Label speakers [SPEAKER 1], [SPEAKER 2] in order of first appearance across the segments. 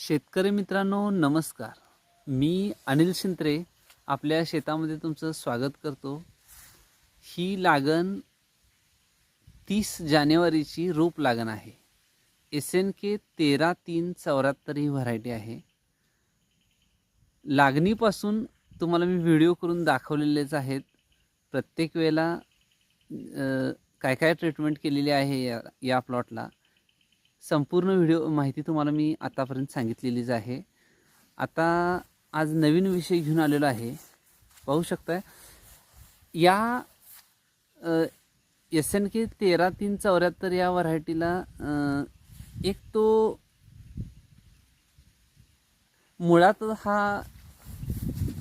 [SPEAKER 1] शेतकरी मित्रांनो नमस्कार. मी अनिल शिंत्रे आपल्या शेतामध्ये तुमचं स्वागत करतो. ही लागण तीस जानेवारीची रोप लागण आहे. एस एन के तेरा तीन चौऱ्याहत्तर ही व्हरायटी आहे. लागणीपासून तुम्हाला मी व्हिडिओ करून दाखवलेलेच आहेत. प्रत्येक वेळेला काय काय ट्रीटमेंट केलेली आहे या या प्लॉटला संपूर्ण व्हिडिओ माहिती तुम्हाला मी आतापर्यंत सांगितलेलीच आहे. आता आज नवीन विषय घेऊन आलेलो आहे. पाहू शकताय. या एस एन के तेरा तीन चौऱ्याहत्तर या व्हरायटीला एक तो मुळात हा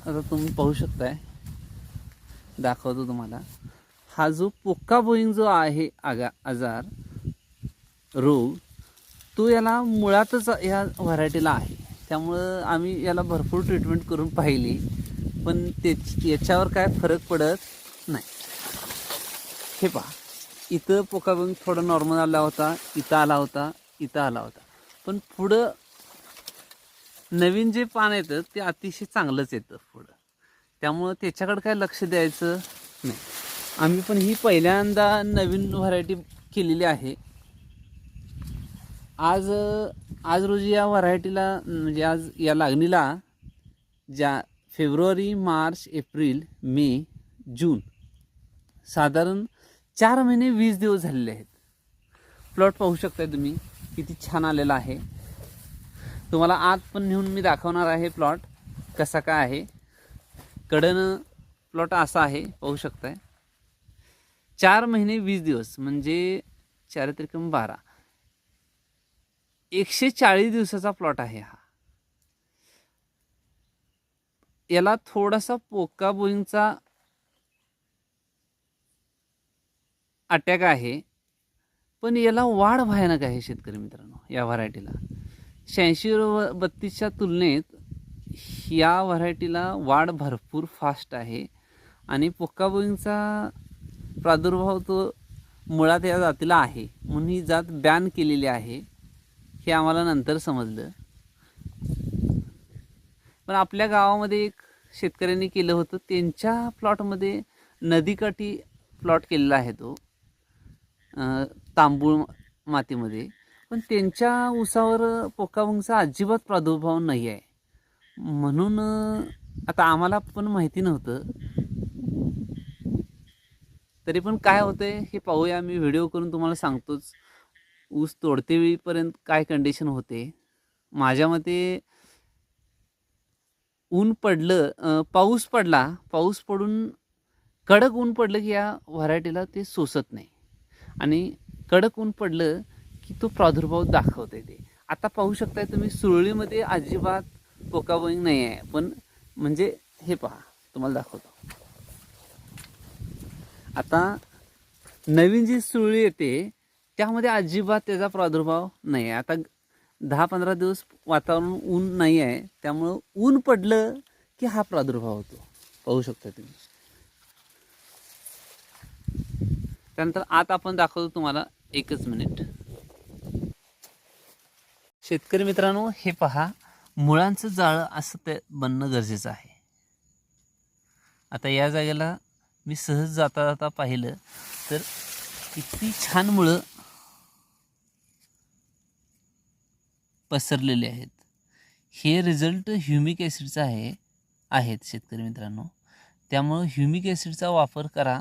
[SPEAKER 1] आता तुम्ही पाहू शकताय. दाखवतो तुम्हाला. हा जो पोक्का बोईंग जो आहे आगा आजार रोग तो याला मुळातच या व्हरायटीला आहे. त्यामुळं आम्ही याला भरपूर ट्रीटमेंट करून पाहिली. पण ते याच्यावर काय फरक पडत नाही. हे पहा. इथं पोकाबोईंग थोडा नॉर्मल आला होता इथं आला होता इथं आला होता. पण पुढं नवीन जे पान येतं ते अतिशय चांगलंच येतं पुढं. त्यामुळं त्याच्याकडे काय लक्ष द्यायचं नाही. आम्ही पण ही पहिल्यांदा नवीन व्हरायटी केलेली आहे. आज आज रोजी या व्हरायटीला म्हणजे आज या लागणीला ज्या फेब्रुवारी मार्च एप्रिल मे जून साधारण चार महिने वीस दिवस झालेले आहेत. प्लॉट पाहू शकताय तुम्ही किती छान आलेला आहे. तुम्हाला आत पण नेऊन मी दाखवणार आहे प्लॉट कसा काय आहे. कडनं प्लॉट असा आहे पाहू शकताय. चार महिने वीस दिवस म्हणजे चार त्रिकम बारा. एकशे चाळीस दिवसाचा प्लॉट आहे हा. याला थोडासा पोका बोईंगचा अटॅक आहे. पण याला वाढ भयानक आहे शेतकरी मित्रांनो या व्हरायटीला. शहाऐंशी बत्तीसच्या तुलनेत या व्हरायटीला वाढ भरपूर फास्ट आहे. आणि पोक्का बोईंगचा प्रादुर्भाव तो मुळात या जातीला आहे. म्हणून ही जात बॅन केलेली आहे. हे आम्हाला नंतर समजलं. पण आपल्या गावामध्ये एक शेतकऱ्यांनी केलं होतं. त्यांच्या प्लॉटमध्ये नदीकाठी प्लॉट केलेला आहे तो तांबूळ मातीमध्ये. पण त्यांच्या ऊसावर पोकावंगचा अजिबात प्रादुर्भाव नाही आहे. म्हणून आता आम्हाला पण माहिती नव्हतं. तरी पण काय होतंय हे पाहूया. मी व्हिडिओ करून तुम्हाला सांगतोच. ऊस तोडते वेळीपर्यंत काय कंडिशन होते? माझ्या मते ऊन पडलं पाऊस पडला पाऊस पडून कडक ऊन पडलं की या व्हरायटीला ते सोसत नाही. आणि कडक ऊन पडलं की तो प्रादुर्भाव दाखवते ते. आता पाहू शकताय तुम्ही सुरळीमध्ये अजिबात पोकाबोईंग नाही आहे. पण म्हणजे हे पहा तुम्हाला दाखवतो. आता नवीन जी सुरळी येते त्यामध्ये अजिबात त्याचा प्रादुर्भाव नाही आहे आता दहा पंधरा दिवस वातावरण ऊन नाही आहे त्यामुळं ऊन पडलं की हा प्रादुर्भाव होतो. पाहू शकता तुम्ही. त्यानंतर आत आपण दाखवतो तुम्हाला एकच मिनिट. शेतकरी मित्रांनो हे पहा. मुळांचं जाळं असं ते बनणं गरजेचं आहे. आता या जागेला मी सहज जाता जाता पाहिलं तर किती छान मुळं पसरलेले आहेत. हे रिझल्ट ह्युमिक ॲसिडचा आहे आहेत शेतकरी मित्रांनो. त्यामुळं ह्युमिक ॲसिडचा वापर करा.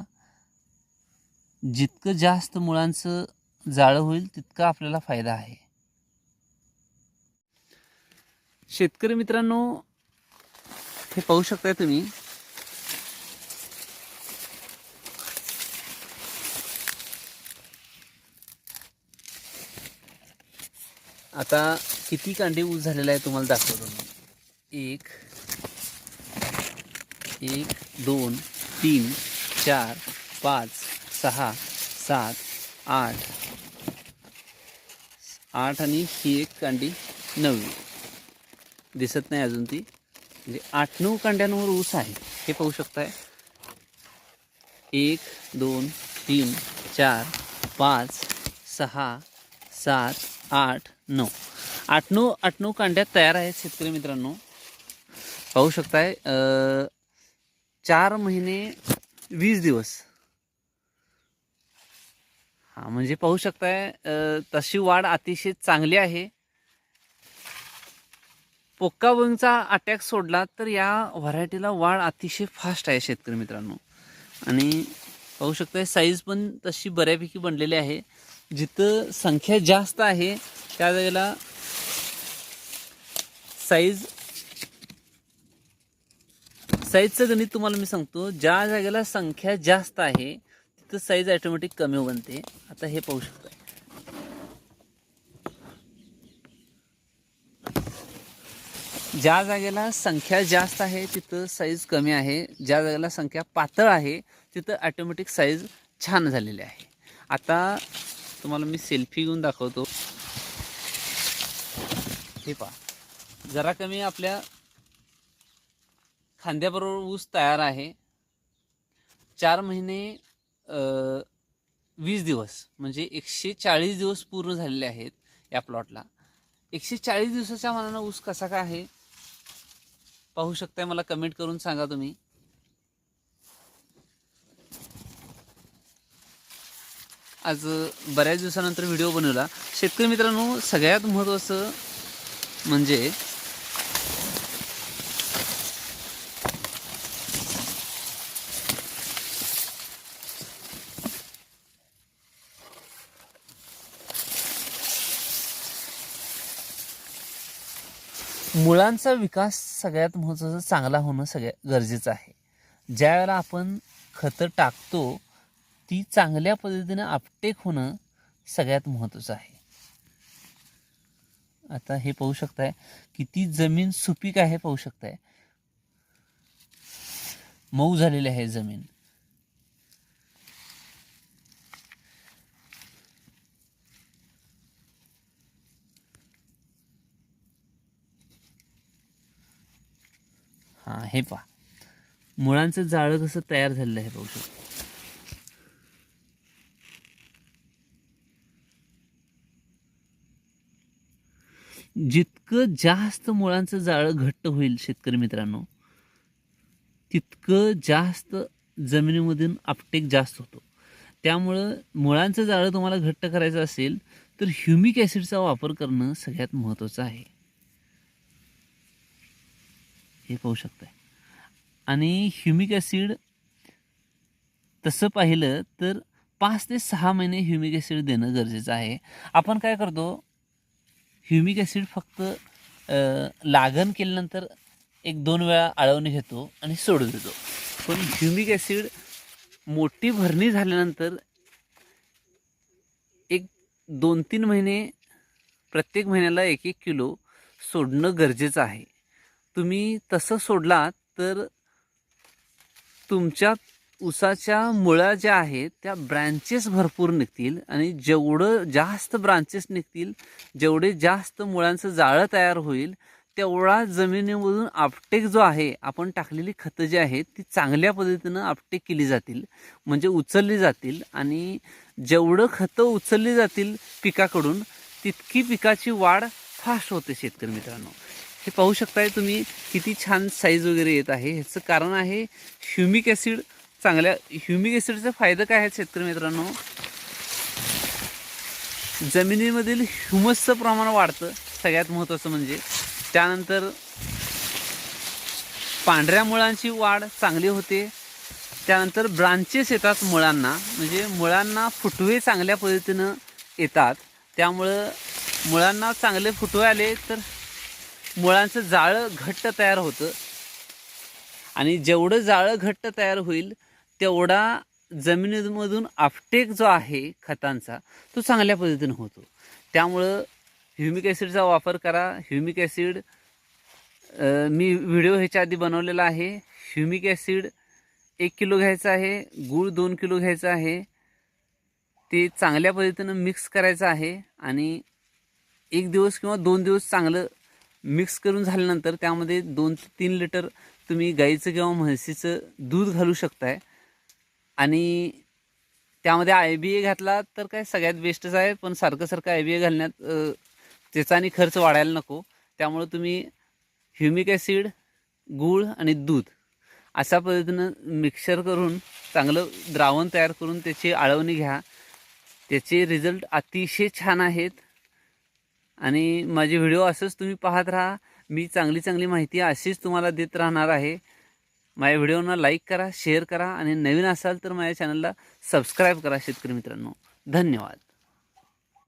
[SPEAKER 1] जितकं जास्त मुळांचं जाळं होईल तितका आपल्याला फायदा आहे. शेतकरी मित्रांनो हे पाहू शकताय तुम्ही. आता किती कांडे ऊस झालेला आहे तुम्हाला दाखवतो मी. एक एक दोन तीन चार पाच सहा सात आठ. आठ आणि ही एक कांडी नववी दिसत नाही अजून ती. म्हणजे आठ नऊ कांड्यांवर ऊस आहे. हे पाहू शकताय. एक दोन तीन चार पाच सहा सात आठ नऊ. आठ नऊ आठ नऊ कांड्या तयार आहेत शेतकरी मित्रांनो. पाहू शकताय चार महिने वीस दिवस. हा म्हणजे पाहू शकताय तशी वाढ अतिशय चांगली आहे. पोक्का बोईंगचा अटॅक सोडला तर या व्हरायटीला वाढ अतिशय फास्ट आहे शेतकरी मित्रांनो. आणि पाहू शकताय साईज पण तशी बऱ्यापैकी बनलेली आहे. जिथं संख्या जास्त आहे त्या जागेला साईज साईजचं गणित तुम्हाला मी सांगतो. ज्या जागेला संख्या जास्त आहे तिथं साईज ऑटोमॅटिक कमी बनते. आता हे पाहू शकता ज्या जागेला संख्या जास्त आहे तिथं साईज कमी आहे. ज्या जागेला संख्या पातळ आहे तिथं ॲटोमॅटिक साईज छान झालेली आहे. आता तुम्हाला मी सेल्फी घेऊन दाखवतो. हे पहा. जरा कमी आपल्या खांद्याबरोबर ऊस तयार आहे. चार महिने वीस दिवस म्हणजे एकशे चाळीस दिवस पूर्ण झालेले आहेत या प्लॉटला. एकशे चाळीस दिवसाच्या मानानं ऊस कसा काय आहे पाहू शकताय मला कमेंट करून सांगा तुम्ही. आज बऱ्याच दिवसानंतर व्हिडिओ बनवला. शेतकरी मित्रांनो सगळ्यात महत्त्वाचं म्हणजे मुळांचा विकास सगळ्यात महत्त्वाचा चांगला होणं सगळ्यात गरजेचं आहे. ज्या वेळेला आपण खतं टाकतो ती चांगल्या पद्धतीनं आपटेक होणं सगळ्यात महत्त्वाचं आहे. आता हे पाहू शकताय किती जमीन सुपीक आहे पाहू शकताय. मऊ झालेली आहे जमीन. हां हे पहा. मुळांचं जाळं कसं तयार झालेलं आहे बघू शकतो. जितकं जास्त मुळांचं जाळं घट्ट होईल शेतकरी मित्रांनो तितकं जास्त जमिनीमधून आपटेक जास्त होतो. त्यामुळं मुळांचं जाळं तुम्हाला घट्ट करायचं असेल तर ह्युमिक ॲसिडचा वापर करणं सगळ्यात महत्त्वाचं आहे. हे पाहू शकताय. आणि ह्युमिक ॲसिड तसं पाहिलं तर पाच ते सहा महिने ह्युमिक ॲसिड देणं गरजेचं आहे. आपण काय करतो? ह्युमिक ॲसिड फक्त लागण केल्यानंतर एक दोन वेळा आळवणी घेतो आणि सोडून देतो. पण ह्युमिक ॲसिड मोठी भरणी झाल्यानंतर एक दोन तीन महिने प्रत्येक महिन्याला एक एक किलो सोडणं गरजेचं आहे. तुम्ही तसं सोडलात तर तुमच्या ऊसाच्या मुळ्या ज्या आहेत त्या ब्रँचेस भरपूर निघतील आणि जेवढं जास्त ब्रांचेस निघतील जेवढे जास्त मुळांचं जाळं तयार होईल तेवढा जमिनीमधून आपटेक जो आहे आपण टाकलेली खतं जी आहेत ती चांगल्या पद्धतीनं आपटेक केली जातील म्हणजे उचलली जातील आणि जेवढं खतं उचलली जातील पिकाकडून तितकी पिकाची वाढ फास्ट होते शेतकरी मित्रांनो. हे पाहू शकताय तुम्ही किती छान साईज वगैरे येत आहे. ह्याचं कारण आहे ह्युमिक ॲसिड चांगल्या ह्युमिक ॲसिडचा फायदा काय आहे शेतकरी मित्रांनो? जमिनीमधील ह्युमसचं प्रमाण वाढतं. सगळ्यात महत्त्वाचं म्हणजे त्यानंतर पांढऱ्या मुळांची वाढ चांगली होते. त्यानंतर ब्रांचेस येतात मुळांना. म्हणजे मुळांना फुटवे चांगल्या पद्धतीनं येतात. त्यामुळं मुळांना चांगले फुटवे आले तर मुळांचं जाळं घट्ट तयार होतं. आणि जेवढं जाळं घट्ट तयार होईल तेवढा जमिनीमधून आपटेक जो आहे खतांचा तो चांगल्या पद्धतीनं होतो. त्यामुळं ह्युमिक ॲसिडचा वापर करा. ह्युमिक ॲसिड मी व्हिडिओ ह्याच्या आधी बनवलेला आहे. ह्युमिक ॲसिड एक किलो घ्यायचं आहे गूळ दोन किलो घ्यायचं आहे. ते चांगल्या पद्धतीनं मिक्स करायचं आहे आणि एक दिवस किंवा दोन दिवस चांगलं मिक्स करून झाल्यानंतर त्यामध्ये दोन ते तीन लिटर तुम्ही गाईचं किंवा म्हशीचं दूध घालू शकताय. आणि त्यामध्ये आय बी ए घातला तर काय सगळ्यात बेस्टच आहे पण सारखं सारखं आय बी ए घालण्यात त्याचा आणि खर्च वाढायला नको. त्यामुळं तुम्ही ह्युमिक ॲसिड गूळ आणि दूध अशा पद्धतीनं मिक्सर करून चांगलं द्रावण तयार करून त्याची आळवणी घ्या. त्याचे रिझल्ट अतिशय छान आहेत. आणि माझे व्हिडिओ असंच तुम्ही पाहत राहा. मी चांगली चांगली माहिती अशीच तुम्हाला देत राहणार आहे. माझ्या व्हिडिओना लाईक करा शेअर करा आणि नवीन असाल तर माझ्या चॅनलला सबस्क्राईब करा शेतकरी मित्रांनो. धन्यवाद.